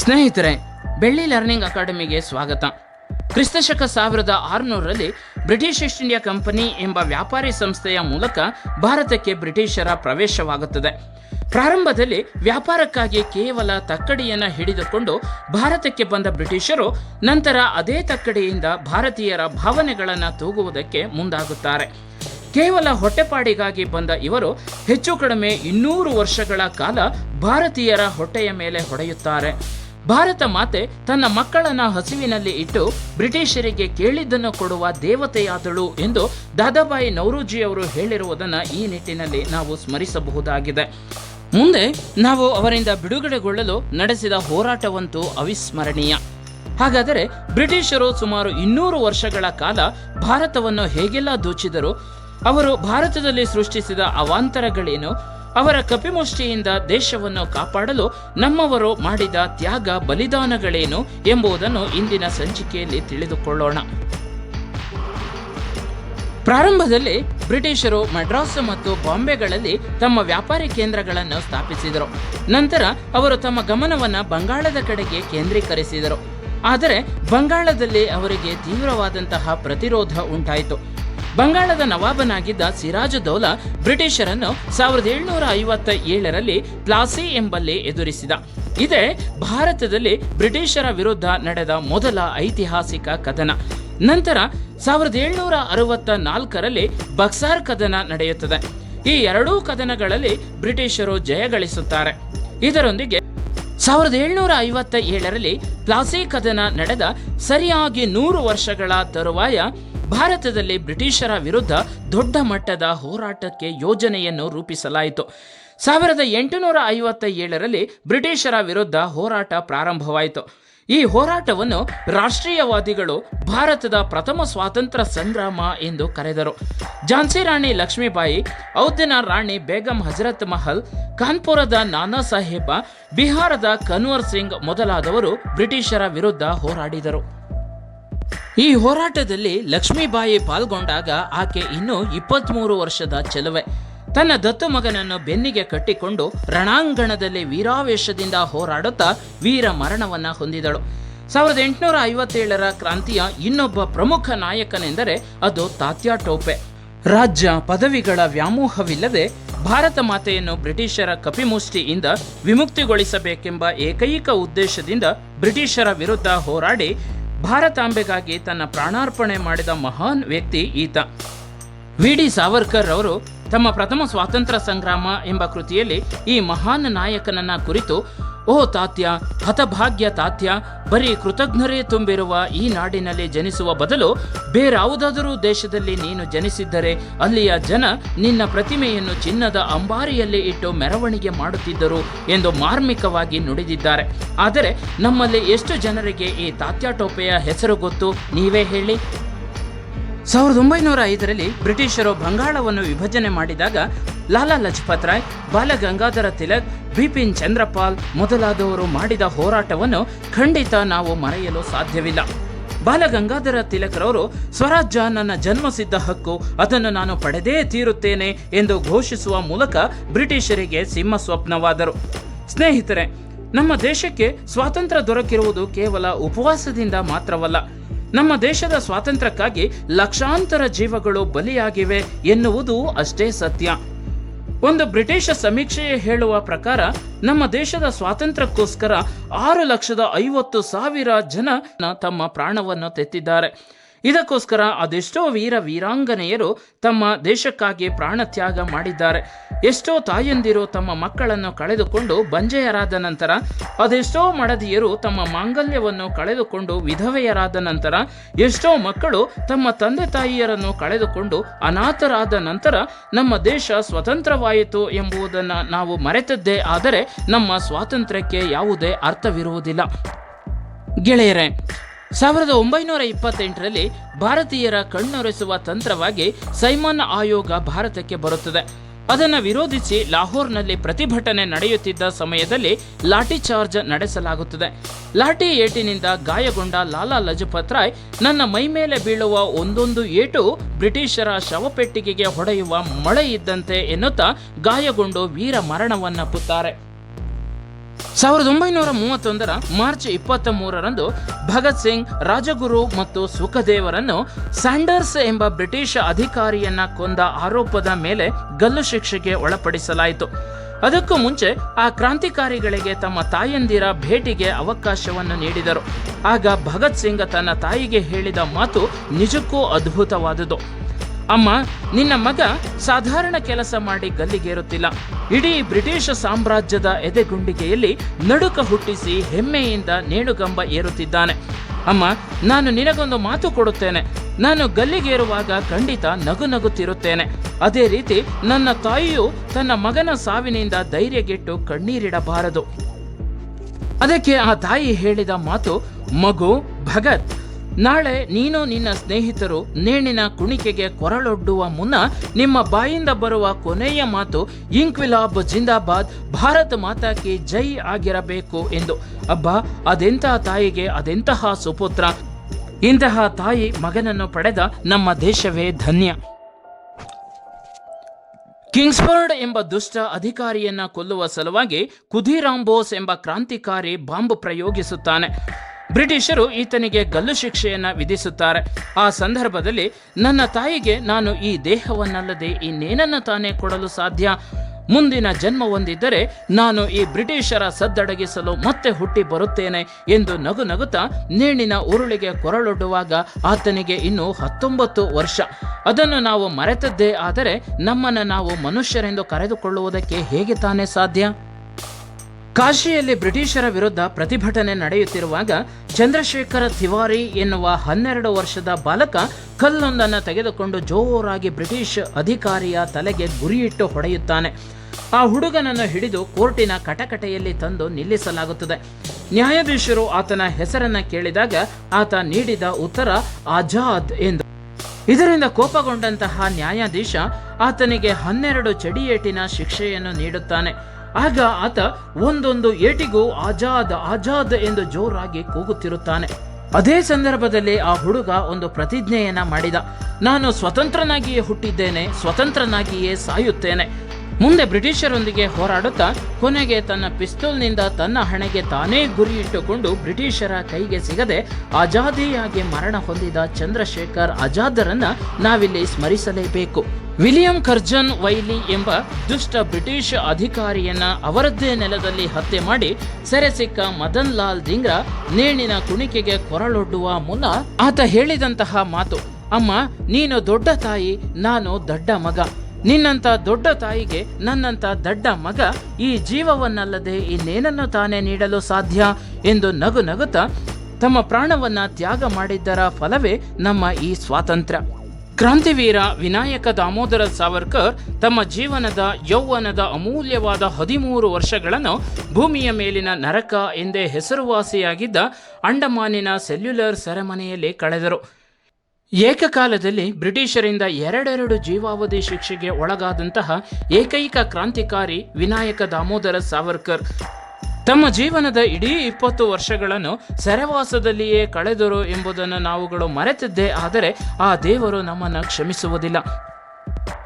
ಸ್ನೇಹಿತರೆ, ಬೆಳ್ಳಿ ಲರ್ನಿಂಗ್ ಅಕಾಡೆಮಿಗೆ ಸ್ವಾಗತ. ಕ್ರಿಸ್ತಶಕ ಸಾವಿರದ ಆರುನೂರರಲ್ಲಿ ಬ್ರಿಟಿಷ್ ಈಸ್ಟ್ ಇಂಡಿಯಾ ಕಂಪನಿ ಎಂಬ ವ್ಯಾಪಾರಿ ಸಂಸ್ಥೆಯ ಮೂಲಕ ಭಾರತಕ್ಕೆ ಬ್ರಿಟಿಷರ ಪ್ರವೇಶವಾಗುತ್ತದೆ. ಪ್ರಾರಂಭದಲ್ಲಿ ವ್ಯಾಪಾರಕ್ಕಾಗಿ ಕೇವಲ ತಕ್ಕಡಿಯನ್ನು ಹಿಡಿದುಕೊಂಡು ಭಾರತಕ್ಕೆ ಬಂದ ಬ್ರಿಟಿಷರು ನಂತರ ಅದೇ ತಕ್ಕಡಿಯಿಂದ ಭಾರತೀಯರ ಭಾವನೆಗಳನ್ನು ತೂಗುವುದಕ್ಕೆ ಮುಂದಾಗುತ್ತಾರೆ. ಕೇವಲ ಹೊಟ್ಟೆಪಾಡಿಗಾಗಿ ಬಂದ ಇವರು ಹೆಚ್ಚು ಕಡಿಮೆ ಇನ್ನೂರು ವರ್ಷಗಳ ಕಾಲ ಭಾರತೀಯರ ಹೊಟ್ಟೆಯ ಮೇಲೆ ಹೊಡೆಯುತ್ತಾರೆ. ಭಾರತ ಮಾತೆ ತನ್ನ ಮಕ್ಕಳನ್ನ ಹಸಿವಿನಲ್ಲಿ ಇಟ್ಟು ಬ್ರಿಟಿಷರಿಗೆ ಕೇಳಿದ್ದನ್ನು ಕೊಡುವ ದೇವತೆಯಾದಳು ಎಂದು ದಾದಾಬಾಯಿ ನೌರೋಜಿಯವರು ಹೇಳಿರುವುದನ್ನು ಈ ನಿಟ್ಟಿನಲ್ಲಿ ನಾವು ಸ್ಮರಿಸಬಹುದಾಗಿದೆ. ಮುಂದೆ ನಾವು ಅವರಿಂದ ಬಿಡುಗಡೆಗೊಳ್ಳಲು ನಡೆಸಿದ ಹೋರಾಟವಂತೂ ಅವಿಸ್ಮರಣೀಯ. ಹಾಗಾದರೆ ಬ್ರಿಟಿಷರು ಸುಮಾರು ಇನ್ನೂರು ವರ್ಷಗಳ ಕಾಲ ಭಾರತವನ್ನು ಹೇಗೆಲ್ಲ ದೋಚಿದರು? ಅವರು ಭಾರತದಲ್ಲಿ ಸೃಷ್ಟಿಸಿದ ಅವಾಂತರಗಳೇನು? ಅವರ ಕಪಿಮುಷ್ಟಿಯಿಂದ ದೇಶವನ್ನು ಕಾಪಾಡಲು ನಮ್ಮವರು ಮಾಡಿದ ತ್ಯಾಗ ಬಲಿದಾನಗಳೇನು ಎಂಬುದನ್ನು ಇಂದಿನ ಸಂಚಿಕೆಯಲ್ಲಿ ತಿಳಿದುಕೊಳ್ಳೋಣ. ಪ್ರಾರಂಭದಲ್ಲಿ ಬ್ರಿಟಿಷರು ಮಡ್ರಾಸ್ ಮತ್ತು ಬಾಂಬೆಗಳಲ್ಲಿ ತಮ್ಮ ವ್ಯಾಪಾರಿ ಕೇಂದ್ರಗಳನ್ನು ಸ್ಥಾಪಿಸಿದರು. ನಂತರ ಅವರು ತಮ್ಮ ಗಮನವನ್ನು ಬಂಗಾಳದ ಕಡೆಗೆ ಕೇಂದ್ರೀಕರಿಸಿದರು. ಆದರೆ ಬಂಗಾಳದಲ್ಲಿ ಅವರಿಗೆ ತೀವ್ರವಾದಂತಹ ಪ್ರತಿರೋಧ ಉಂಟಾಯಿತು. ಬಂಗಾಳದ ನವಾಬನಾಗಿದ್ದ ಸಿರಾಜುದೌಲಾ ಬ್ರಿಟಿಷರನ್ನು ಸಾವಿರದ ಏಳುನೂರ ಐವತ್ತ ಏಳರಲ್ಲಿ ಪ್ಲಾಸಿ ಎಂಬಲ್ಲಿ ಎದುರಿಸಿದ. ಇದೇ ಭಾರತದಲ್ಲಿ ಬ್ರಿಟಿಷರ ವಿರುದ್ಧ ನಡೆದ ಮೊದಲ ಐತಿಹಾಸಿಕ ಕದನ. ನಂತರ ಸಾವಿರದ ಏಳ್ನೂರ ಅರವತ್ತ ನಾಲ್ಕರಲ್ಲಿ ಬಕ್ಸಾರ್ ಕದನ ನಡೆಯುತ್ತದೆ. ಈ ಎರಡೂ ಕದನಗಳಲ್ಲಿ ಬ್ರಿಟಿಷರು ಜಯಗಳಿಸುತ್ತಾರೆ ಇದರೊಂದಿಗೆ ಸಾವಿರದ ಏಳ್ನೂರ ಐವತ್ತ ಏಳರಲ್ಲಿ ಪ್ಲಾಸಿ ಕದನ ನಡೆದ ಸರಿಯಾಗಿ ನೂರು ವರ್ಷಗಳ ತರುವಾಯ ಭಾರತದಲ್ಲಿ ಬ್ರಿಟಿಷರ ವಿರುದ್ಧ ದೊಡ್ಡ ಮಟ್ಟದ ಹೋರಾಟಕ್ಕೆ ಯೋಜನೆಯನ್ನು ರೂಪಿಸಲಾಯಿತು. ಸಾವಿರದ ಎಂಟುನೂರ ಐವತ್ತ ಏಳರಲ್ಲಿ ಬ್ರಿಟಿಷರ ವಿರುದ್ಧ ಹೋರಾಟ ಪ್ರಾರಂಭವಾಯಿತು. ಈ ಹೋರಾಟವನ್ನು ರಾಷ್ಟ್ರೀಯವಾದಿಗಳು ಭಾರತದ ಪ್ರಥಮ ಸ್ವಾತಂತ್ರ್ಯ ಸಂಗ್ರಾಮ ಎಂದು ಕರೆದರು. ಝಾನ್ಸಿ ರಾಣಿ ಲಕ್ಷ್ಮೀಬಾಯಿ ಔದ್ದಿನ ರಾಣಿ ಬೇಗಂ ಹಜರತ್ ಮಹಲ್, ಕಾನ್ಪುರದ ನಾನಾ ಸಾಹೇಬ ಬಿಹಾರದ ಕನ್ವರ್ ಸಿಂಗ್ ಮೊದಲಾದವರು ಬ್ರಿಟಿಷರ ವಿರುದ್ಧ ಹೋರಾಡಿದರು. ಈ ಹೋರಾಟದಲ್ಲಿ ಲಕ್ಷ್ಮೀಬಾಯಿ ಪಾಲ್ಗೊಂಡಾಗ ಆಕೆ ಇನ್ನೂ ಇಪ್ಪತ್ತ್ಮೂರು ವರ್ಷದ ಚೆಲುವೆ. ತನ್ನ ದತ್ತು ಮಗನನ್ನು ಬೆನ್ನಿಗೆ ಕಟ್ಟಿಕೊಂಡು ರಣಾಂಗಣದಲ್ಲಿ ವೀರಾವೇಶದಿಂದ ಹೋರಾಡುತ್ತಾ ವೀರ ಮರಣವನ್ನ ಹೊಂದಿದಳು. ಸಾವಿರದ ಎಂಟುನೂರ ಐವತ್ತೇಳರ ಕ್ರಾಂತಿಯ ಇನ್ನೊಬ್ಬ ಪ್ರಮುಖ ನಾಯಕನೆಂದರೆ ಅದು ತಾತ್ಯಾ ಟೋಪೆ. ರಾಜ್ಯ ಪದವಿಗಳ ವ್ಯಾಮೋಹವಿಲ್ಲದೆ ಭಾರತ ಮಾತೆಯನ್ನು ಬ್ರಿಟಿಷರ ಕಪಿಮುಷ್ಟಿಯಿಂದ ವಿಮುಕ್ತಿಗೊಳಿಸಬೇಕೆಂಬ ಏಕೈಕ ಉದ್ದೇಶದಿಂದ ಬ್ರಿಟಿಷರ ವಿರುದ್ಧ ಹೋರಾಡಿ ಭಾರತಾಂಬೆಗಾಗಿ ತನ್ನ ಪ್ರಾಣಾರ್ಪಣೆ ಮಾಡಿದ ಮಹಾನ್ ವ್ಯಕ್ತಿ ಈತ. ವಿ. ಡಿ. ಸಾವರ್ಕರ್ ಅವರು ತಮ್ಮ ಪ್ರಥಮ ಸ್ವಾತಂತ್ರ್ಯ ಸಂಗ್ರಾಮ ಎಂಬ ಕೃತಿಯಲ್ಲಿ ಈ ಮಹಾನ್ ನಾಯಕನನ್ನ ಕುರಿತು ಓ ತಾತ್ಯ, ಹತಭಾಗ್ಯ ತಾತ್ಯ, ಬರೀ ಕೃತಜ್ಞರೇ ತುಂಬಿರುವ ಈ ನಾಡಿನಲ್ಲಿ ಜನಿಸುವ ಬದಲು ಬೇರಾವುದಾದರೂ ದೇಶದಲ್ಲಿ ನೀನು ಜನಿಸಿದ್ದರೆ ಅಲ್ಲಿಯ ಜನ ನಿನ್ನ ಪ್ರತಿಮೆಯನ್ನು ಚಿನ್ನದ ಅಂಬಾರಿಯಲ್ಲಿ ಇಟ್ಟು ಮೆರವಣಿಗೆ ಮಾಡುತ್ತಿದ್ದರು ಎಂದು ಮಾರ್ಮಿಕವಾಗಿ ನುಡಿದಿದ್ದಾರೆ. ಆದರೆ ನಮ್ಮಲ್ಲಿ ಎಷ್ಟು ಜನರಿಗೆ ಈ ತಾತ್ಯ ಟೋಪೆಯ ಹೆಸರು ಗೊತ್ತು? ನೀವೇ ಹೇಳಿ. ಸಾವಿರದ ಒಂಬೈನೂರ ಐದರಲ್ಲಿ ಬ್ರಿಟಿಷರು ಬಂಗಾಳವನ್ನು ವಿಭಜನೆ ಮಾಡಿದಾಗ ಲಾಲಾ ಲಜಪತ್ ರಾಯ್, ಬಾಲ ಗಂಗಾಧರ ತಿಲಕ್, ಬಿಪಿನ್ ಚಂದ್ರಪಾಲ್ ಮೊದಲಾದವರು ಮಾಡಿದ ಹೋರಾಟವನ್ನು ಖಂಡಿತ ನಾವು ಮರೆಯಲು ಸಾಧ್ಯವಿಲ್ಲ. ಬಾಲ ಗಂಗಾಧರ ತಿಲಕರವರು, ಸ್ವರಾಜ್ಯ ನನ್ನ ಜನ್ಮಸಿದ್ಧ ಹಕ್ಕು, ಅದನ್ನು ನಾನು ಪಡೆದೇ ತೀರುತ್ತೇನೆ ಎಂದು ಘೋಷಿಸುವ ಮೂಲಕ ಬ್ರಿಟಿಷರಿಗೆ ಸಿಂಹ ಸ್ವಪ್ನವಾದರು ಸ್ನೇಹಿತರೆ, ನಮ್ಮ ದೇಶಕ್ಕೆ ಸ್ವಾತಂತ್ರ್ಯ ದೊರಕಿರುವುದು ಕೇವಲ ಉಪವಾಸದಿಂದ ಮಾತ್ರವಲ್ಲ ನಮ್ಮ ದೇಶದ ಸ್ವಾತಂತ್ರ್ಯಕ್ಕಾಗಿ ಲಕ್ಷಾಂತರ ಜೀವಗಳು ಬಲಿಯಾಗಿವೆ ಎನ್ನುವುದು ಅಷ್ಟೇ ಸತ್ಯ. ಒಂದು ಬ್ರಿಟಿಷ್ ಸಮೀಕ್ಷೆಯೇ ಹೇಳುವ ಪ್ರಕಾರ ನಮ್ಮ ದೇಶದ ಸ್ವಾತಂತ್ರ್ಯಕ್ಕೋಸ್ಕರ ಆರು ಲಕ್ಷದ ಐವತ್ತು ಸಾವಿರ ಜನ ತಮ್ಮ ಪ್ರಾಣವನ್ನು ತೆತ್ತಿದ್ದಾರೆ. ಇದಕ್ಕೋಸ್ಕರ ಅದೆಷ್ಟೋ ವೀರ ವೀರಾಂಗನೆಯರು ತಮ್ಮ ದೇಶಕ್ಕಾಗಿ ಪ್ರಾಣ ತ್ಯಾಗ ಮಾಡಿದ್ದಾರೆ. ಎಷ್ಟೋ ತಾಯಂದಿರು ತಮ್ಮ ಮಕ್ಕಳನ್ನು ಕಳೆದುಕೊಂಡು ಬಂಜೆಯರಾದ ನಂತರ, ಅದೆಷ್ಟೋ ಮಡದಿಯರು ತಮ್ಮ ಮಾಂಗಲ್ಯವನ್ನು ಕಳೆದುಕೊಂಡು ವಿಧವೆಯರಾದ ನಂತರ, ಎಷ್ಟೋ ಮಕ್ಕಳು ತಮ್ಮ ತಂದೆ ತಾಯಿಯರನ್ನು ಕಳೆದುಕೊಂಡು ಅನಾಥರಾದ ನಂತರ ನಮ್ಮ ದೇಶ ಸ್ವತಂತ್ರವಾಯಿತು ಎಂಬುದನ್ನು ನಾವು ಮರೆತದ್ದೇ ಆದರೆ ನಮ್ಮ ಸ್ವಾತಂತ್ರ್ಯಕ್ಕೆ ಯಾವುದೇ ಅರ್ಥವಿರುವುದಿಲ್ಲ. ಗೆಳೆಯರೇ ಸಾವಿರದ ಒಂಬೈನೂರ ಇಪ್ಪತ್ತೆಂಟರಲ್ಲಿ ಭಾರತೀಯರ ಕಣ್ಣೊರೆಸುವ ತಂತ್ರವಾಗಿ ಸೈಮನ್ ಆಯೋಗ ಭಾರತಕ್ಕೆ ಬರುತ್ತದೆ. ಅದನ್ನು ವಿರೋಧಿಸಿ ಲಾಹೋರ್ನಲ್ಲಿ ಪ್ರತಿಭಟನೆ ನಡೆಯುತ್ತಿದ್ದ ಸಮಯದಲ್ಲಿ ಲಾಠಿ ಚಾರ್ಜ್ ನಡೆಸಲಾಗುತ್ತದೆ. ಲಾಠಿ ಏಟಿನಿಂದ ಗಾಯಗೊಂಡ ಲಾಲಾ ಲಜಪತ್ ರಾಯ್ ನನ್ನ ಮೈ ಮೇಲೆ ಬೀಳುವ ಒಂದೊಂದು ಏಟು ಬ್ರಿಟಿಷರ ಶವಪೆಟ್ಟಿಗೆಗೆ ಹೊಡೆಯುವ ಮಳೆ ಇದ್ದಂತೆ ಎನ್ನುತ್ತಾ ಗಾಯಗೊಂಡು ವೀರ ಮರಣವನ್ನಪ್ಪುತ್ತಾರೆ ಸಾವಿರದ ಒಂಬೈನೂರ ಮೂವತ್ತೊಂದರ ಮಾರ್ಚ್ ಇಪ್ಪತ್ತ ಮೂರರಂದು ಭಗತ್ ಸಿಂಗ್, ರಾಜಗುರು ಮತ್ತು ಸುಖದೇವರನ್ನು ಸ್ಯಾಂಡರ್ಸ್ ಎಂಬ ಬ್ರಿಟಿಷ್ ಅಧಿಕಾರಿಯನ್ನ ಕೊಂದ ಆರೋಪದ ಮೇಲೆ ಗಲ್ಲು ಶಿಕ್ಷೆಗೆ ಒಳಪಡಿಸಲಾಯಿತು. ಅದಕ್ಕೂ ಮುಂಚೆ ಆ ಕ್ರಾಂತಿಕಾರಿಗಳಿಗೆ ತಮ್ಮ ತಾಯಂದಿರ ಭೇಟಿಗೆ ಅವಕಾಶವನ್ನು ನೀಡಿದರು. ಆಗ ಭಗತ್ ಸಿಂಗ್ ತನ್ನ ತಾಯಿಗೆ ಹೇಳಿದ ಮಾತು ನಿಜಕ್ಕೂ ಅದ್ಭುತವಾದುದು. ಅಮ್ಮ, ನಿನ್ನ ಮಗ ಸಾಧಾರಣ ಕೆಲಸ ಮಾಡಿ ಗಲ್ಲಿಗೇರುತ್ತಿಲ್ಲ. ಇಡೀ ಬ್ರಿಟಿಷ್ ಸಾಮ್ರಾಜ್ಯದ ಎದೆಗುಂಡಿಗೆಯಲ್ಲಿ ನಡುಕ ಹುಟ್ಟಿಸಿ ಹೆಮ್ಮೆಯಿಂದ ನೇಣುಗಂಬ ಏರುತ್ತಿದ್ದಾನೆ. ಅಮ್ಮ, ನಾನು ನಿನಗೊಂದು ಮಾತು ಕೊಡುತ್ತೇನೆ. ನಾನು ಗಲ್ಲಿಗೇರುವಾಗ ಖಂಡಿತ ನಗು ನಗುತ್ತಿರುತ್ತೇನೆ. ಅದೇ ರೀತಿ ನನ್ನ ತಾಯಿಯು ತನ್ನ ಮಗನ ಸಾವಿನಿಂದ ಧೈರ್ಯಗೆಟ್ಟು ಕಣ್ಣೀರಿಡಬಾರದು. ಅದಕ್ಕೆ ಆ ತಾಯಿ ಹೇಳಿದ ಮಾತು, ಮಗು ಭಗತ್. ನಾಳೆ ನೀನು ನಿನ್ನ ಸ್ನೇಹಿತರು ನೇಣಿನ ಕುಣಿಕೆಗೆ ಕೊರಳೊಡ್ಡುವ ಮುನ್ನ ನಿಮ್ಮ ಬಾಯಿಂದ ಬರುವ ಕೊನೆಯ ಮಾತು ಇಂಕ್ವಿಲಾಬ್ ಜಿಂದಾಬಾದ್, ಭಾರತ ಮಾತಾಕಿ ಜೈ ಆಗಿರಬೇಕು ಎಂದು. ಅಬ್ಬಾ ಅದೆಂತಹ ತಾಯಿಗೆ, ಅದೆಂತಹ ಸುಪುತ್ರ. ಇಂತಹ ತಾಯಿ ಮಗನನ್ನು ಪಡೆದ ನಮ್ಮ ದೇಶವೇ ಧನ್ಯ. ಕಿಂಗ್ಸ್ಫರ್ಡ್ ಎಂಬ ದುಷ್ಟ ಅಧಿಕಾರಿಯನ್ನ ಕೊಲ್ಲುವ ಸಲುವಾಗಿ ಕುಧಿರಾಮ್ ಬೋಸ್ ಎಂಬ ಕ್ರಾಂತಿಕಾರಿ ಬಾಂಬ್ ಪ್ರಯೋಗಿಸುತ್ತಾನೆ. ಬ್ರಿಟಿಷರು ಈತನಿಗೆ ಗಲ್ಲು ಶಿಕ್ಷೆಯನ್ನು ವಿಧಿಸುತ್ತಾರೆ. ಆ ಸಂದರ್ಭದಲ್ಲಿ ನನ್ನ ತಾಯಿಗೆ ನಾನು ಈ ದೇಹವನ್ನಲ್ಲದೆ ಇನ್ನೇನನ್ನು ತಾನೇ ಕೊಡಲು ಸಾಧ್ಯ? ಮುಂದಿನ ಜನ್ಮ ಹೊಂದಿದ್ದರೆ ನಾನು ಈ ಬ್ರಿಟಿಷರ ಸದ್ದಡಗಿಸಲು ಮತ್ತೆ ಹುಟ್ಟಿ ಬರುತ್ತೇನೆ ಎಂದು ನಗು ನಗುತ್ತಾ ನೇಣಿನ ಉರುಳಿಗೆ ಕೊರಳೊಡ್ಡುವಾಗ ಆತನಿಗೆ ಇನ್ನು ಹತ್ತೊಂಬತ್ತು ವರ್ಷ. ಅದನ್ನು ನಾವು ಮರೆತದ್ದೇ ಆದರೆ ನಮ್ಮನ್ನು ನಾವು ಮನುಷ್ಯರೆಂದು ಕರೆದುಕೊಳ್ಳುವುದಕ್ಕೆ ಹೇಗೆ ತಾನೇ ಸಾಧ್ಯ? ಕಾಶಿಯಲ್ಲಿ ಬ್ರಿಟಿಷರ ವಿರುದ್ಧ ಪ್ರತಿಭಟನೆ ನಡೆಯುತ್ತಿರುವಾಗ ಚಂದ್ರಶೇಖರ ತಿವಾರಿ ಎನ್ನುವ ಹನ್ನೆರಡು ವರ್ಷದ ಬಾಲಕ ಕಲ್ಲೊಂದನ್ನು ತೆಗೆದುಕೊಂಡು ಜೋರಾಗಿ ಬ್ರಿಟಿಷ್ ಅಧಿಕಾರಿಯ ತಲೆಗೆ ಗುರಿಯಿಟ್ಟು ಹೊಡೆಯುತ್ತಾನೆ. ಆ ಹುಡುಗನನ್ನು ಹಿಡಿದು ಕೋರ್ಟಿನ ಕಟಕಟೆಯಲ್ಲಿ ತಂದು ನಿಲ್ಲಿಸಲಾಗುತ್ತದೆ. ನ್ಯಾಯಾಧೀಶರು ಆತನ ಹೆಸರನ್ನ ಕೇಳಿದಾಗ ಆತ ನೀಡಿದ ಉತ್ತರ, ಆಜಾದ್ ಎಂದು. ಇದರಿಂದ ಕೋಪಗೊಂಡಂತಹ ನ್ಯಾಯಾಧೀಶ ಆತನಿಗೆ ಹನ್ನೆರಡು ಚಡಿಯೇಟಿನ ಶಿಕ್ಷೆಯನ್ನು ನೀಡುತ್ತಾನೆ. ಆಗ ಆತ ಒಂದೊಂದು ಏಟಿಗೂ ಆಜಾದ್ ಆಜಾದ್ ಎಂದು ಜೋರಾಗಿ ಕೂಗುತ್ತಿರುತ್ತಾನೆ. ಅದೇ ಸಂದರ್ಭದಲ್ಲಿ ಆ ಹುಡುಗ ಒಂದು ಪ್ರತಿಜ್ಞೆಯನ್ನ ಮಾಡಿದ. ನಾನು ಸ್ವತಂತ್ರನಾಗಿಯೇ ಹುಟ್ಟಿದ್ದೇನೆ, ಸ್ವತಂತ್ರನಾಗಿಯೇ ಸಾಯುತ್ತೇನೆ. ಮುಂದೆ ಬ್ರಿಟಿಷರೊಂದಿಗೆ ಹೋರಾಡುತ್ತಾ ಕೊನೆಗೆ ತನ್ನ ಪಿಸ್ತೂಲ್ನಿಂದ ತನ್ನ ಹಣೆಗೆ ತಾನೇ ಗುರಿಯಿಟ್ಟುಕೊಂಡು ಬ್ರಿಟಿಷರ ಕೈಗೆ ಸಿಗದೆ ಆಜಾದಿಯಾಗಿ ಮರಣ ಹೊಂದಿದ ಚಂದ್ರಶೇಖರ್ ಆಜಾದರನ್ನ ನಾವಿಲ್ಲಿ ಸ್ಮರಿಸಲೇಬೇಕು. ವಿಲಿಯಂ ಕರ್ಜನ್ ವೈಲಿ ಎಂಬ ದುಷ್ಟ ಬ್ರಿಟಿಷ್ ಅಧಿಕಾರಿಯನ್ನ ಅವರದ್ದೇ ನೆಲದಲ್ಲಿ ಹತ್ಯೆ ಮಾಡಿ ಸೆರೆ ಸಿಕ್ಕ ಮದನ್ ಲಾಲ್ ದಿಂಗ್ರಾ ನೇಣಿನ ಕುಣಿಕೆಗೆ ಕೊರಳೊಡ್ಡುವ ಮುನ್ನ ಆತ ಹೇಳಿದಂತಹ ಮಾತು, ಅಮ್ಮ, ನೀನು ದೊಡ್ಡ ತಾಯಿ, ನಾನು ದೊಡ್ಡ ಮಗ. ನಿನ್ನಂತ ದೊಡ್ಡ ತಾಯಿಗೆ ನನ್ನಂತ ದಡ್ಡ ಮಗ ಈ ಜೀವವನ್ನಲ್ಲದೆ ಇನ್ನೇನನ್ನು ತಾನೇ ನೀಡಲು ಸಾಧ್ಯ? ಎಂದು ನಗು ನಗುತ್ತಾ ತಮ್ಮ ಪ್ರಾಣವನ್ನ ತ್ಯಾಗ ಮಾಡಿದ್ದರ ಫಲವೇ ನಮ್ಮ ಈ ಸ್ವಾತಂತ್ರ್ಯ. ಕ್ರಾಂತಿವೀರ ವಿನಾಯಕ ದಾಮೋದರ ಸಾವರ್ಕರ್ ತಮ್ಮ ಜೀವನದ ಯೌವನದ ಅಮೂಲ್ಯವಾದ ಹದಿಮೂರು ವರ್ಷಗಳನ್ನು ಭೂಮಿಯ ಮೇಲಿನ ನರಕ ಎಂದೇ ಹೆಸರುವಾಸಿಯಾಗಿದ್ದ ಅಂಡಮಾನಿನ ಸೆಲ್ಯುಲರ್ ಸೆರೆಮನೆಯಲ್ಲಿ ಕಳೆದರು. ಏಕಕಾಲದಲ್ಲಿ ಬ್ರಿಟಿಷರಿಂದ ಎರಡೆರಡು ಜೀವಾವಧಿ ಶಿಕ್ಷೆಗೆ ಒಳಗಾದಂತಹ ಏಕೈಕ ಕ್ರಾಂತಿಕಾರಿ ವಿನಾಯಕ ದಾಮೋದರ ಸಾವರ್ಕರ್. ತಮ್ಮ ಜೀವನದ ಇಡೀ ಇಪ್ಪತ್ತು ವರ್ಷಗಳನ್ನು ಸೆರೆವಾಸದಲ್ಲಿಯೇ ಕಳೆದರು ಎಂಬುದನ್ನು ನಾವುಗಳು ಮರೆತಿದ್ದೇ ಆದರೆ ಆ ದೇವರು ನಮ್ಮನ್ನು ಕ್ಷಮಿಸುವುದಿಲ್ಲ.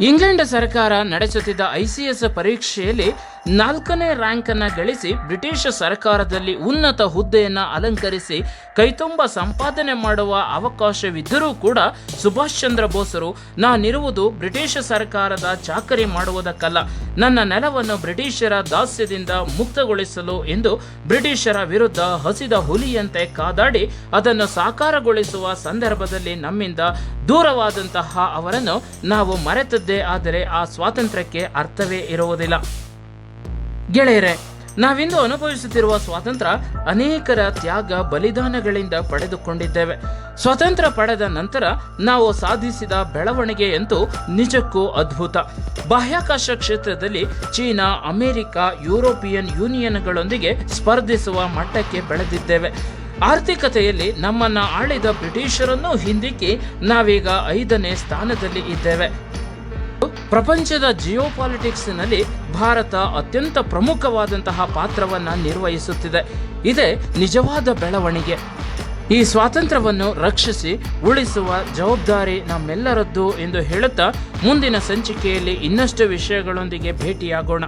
ಇಂಗ್ಲೆಂಡ್ ಸರ್ಕಾರ ನಡೆಸುತ್ತಿದ್ದ ಐಸಿಎಸ್ ಪರೀಕ್ಷೆಯಲ್ಲಿ ನಾಲ್ಕನೇ ರ್ಯಾಂಕ್ ಅನ್ನ ಗಳಿಸಿ ಬ್ರಿಟಿಷ್ ಸರ್ಕಾರದಲ್ಲಿ ಉನ್ನತ ಹುದ್ದೆಯನ್ನು ಅಲಂಕರಿಸಿ ಕೈತುಂಬ ಸಂಪಾದನೆ ಮಾಡುವ ಅವಕಾಶವಿದ್ದರೂ ಕೂಡ ಸುಭಾಷ್ ಚಂದ್ರ ಬೋಸರು, ನಾನಿರುವುದು ಬ್ರಿಟಿಷ್ ಸರ್ಕಾರದ ಚಾಕರಿ ಮಾಡುವುದಕ್ಕಲ್ಲ. ನನ್ನ ನೆಲವನ್ನು ಬ್ರಿಟಿಷರ ದಾಸ್ಯದಿಂದ ಮುಕ್ತಗೊಳಿಸಲು ಎಂದು ಬ್ರಿಟಿಷರ ವಿರುದ್ಧ ಹಸಿದ ಹುಲಿಯಂತೆ ಕಾದಾಡಿ ಅದನ್ನು ಸಾಕಾರಗೊಳಿಸುವ ಸಂದರ್ಭದಲ್ಲಿ ನಮ್ಮಿಂದ ದೂರವಾದಂತಹ ಅವರನ್ನು ನಾವು ಮರೆತದ್ದೇ ಆದರೆ ಆ ಸ್ವಾತಂತ್ರ್ಯಕ್ಕೆ ಅರ್ಥವೇ ಇರುವುದಿಲ್ಲ. ಗೆಳೆಯರೆ, ನಾವಿಂದು ಅನುಭವಿಸುತ್ತಿರುವ ಸ್ವಾತಂತ್ರ್ಯ ಅನೇಕರ ತ್ಯಾಗ ಬಲಿದಾನಗಳಿಂದ ಪಡೆದುಕೊಂಡಿದ್ದೇವೆ. ಸ್ವಾತಂತ್ರ್ಯ ಪಡೆದ ನಂತರ ನಾವು ಸಾಧಿಸಿದ ಬೆಳವಣಿಗೆ ಬೆಳವಣಿಗೆಯಂತೂ ನಿಜಕ್ಕೂ ಅದ್ಭುತ. ಬಾಹ್ಯಾಕಾಶ ಕ್ಷೇತ್ರದಲ್ಲಿ ಚೀನಾ, ಅಮೆರಿಕ, ಯುರೋಪಿಯನ್ ಯೂನಿಯನ್ಗಳೊಂದಿಗೆ ಸ್ಪರ್ಧಿಸುವ ಮಟ್ಟಕ್ಕೆ ಬೆಳೆದಿದ್ದೇವೆ. ಆರ್ಥಿಕತೆಯಲ್ಲಿ ನಮ್ಮನ್ನು ಆಳಿದ ಬ್ರಿಟಿಷರನ್ನು ಹಿಂದಿಕ್ಕಿ ನಾವೀಗ ಐದನೇ ಸ್ಥಾನದಲ್ಲಿ ಇದ್ದೇವೆ. ಪ್ರಪಂಚದ ಜಿಯೋಪಾಲಿಟಿಕ್ಸ್ನಲ್ಲಿ ಭಾರತ ಅತ್ಯಂತ ಪ್ರಮುಖವಾದಂತಹ ಪಾತ್ರವನ್ನು ನಿರ್ವಹಿಸುತ್ತಿದೆ. ಇದೇ ನಿಜವಾದ ಬೆಳವಣಿಗೆ. ಈ ಸ್ವಾತಂತ್ರ್ಯವನ್ನು ರಕ್ಷಿಸಿ, ಉಳಿಸುವ ಜವಾಬ್ದಾರಿ ನಮ್ಮೆಲ್ಲರದ್ದು ಎಂದು ಹೇಳುತ್ತಾ ಮುಂದಿನ ಸಂಚಿಕೆಯಲ್ಲಿ ಇನ್ನಷ್ಟು ವಿಷಯಗಳೊಂದಿಗೆ ಭೇಟಿಯಾಗೋಣ.